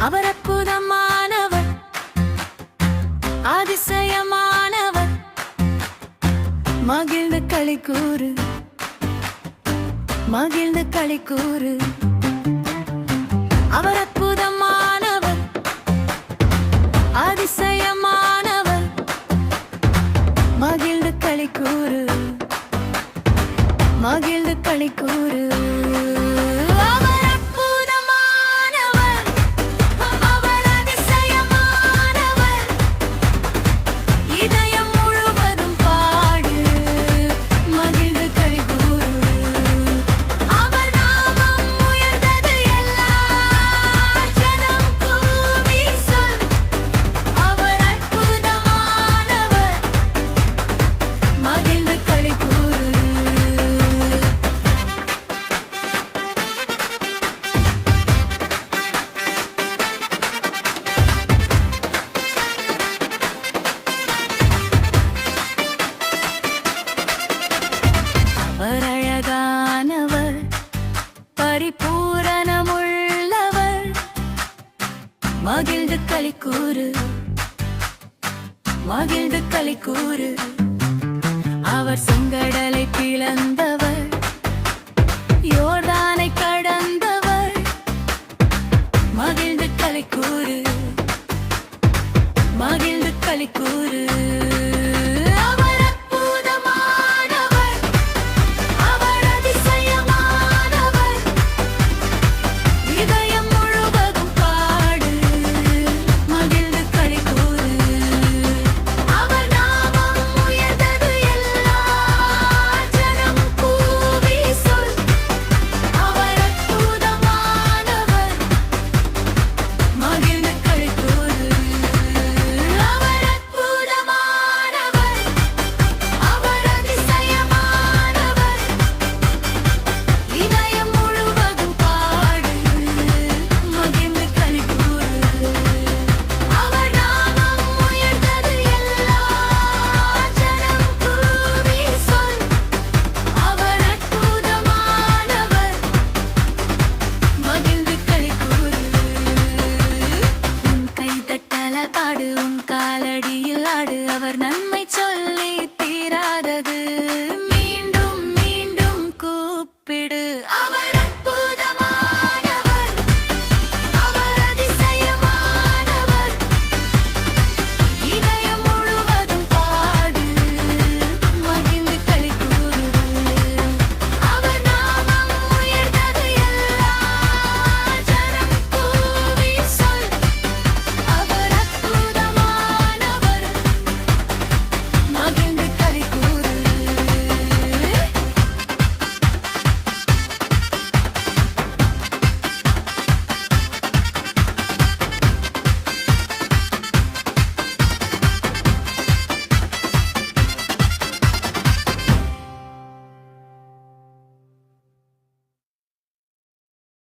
அவர் அற்புதமானவர் அதிசயமானவர் மகிழ்ந்து களி கூறு மகிழ்ந்து களி கூறு அவர் அற்புதமானவர் அதிசயமானவர் மகிழ்ந்து களி கூறு மகிழ்ந்து களி கூறு பரிபூரணமுள்ளவர். மகிழ்ந்து களி கூறு மகிழ்ந்து களி கூறு அவர் செங்கடலை பிளந்தவர். யோர்தானை கடந்தவர். மகிழ்ந்து களி கூறு மகிழ்ந்து களி கூறு உன் காலடியில் ஆடு. அவர் நன்மை சொல்லி தீராதது. மீண்டும் மீண்டும் கூப்பிடு.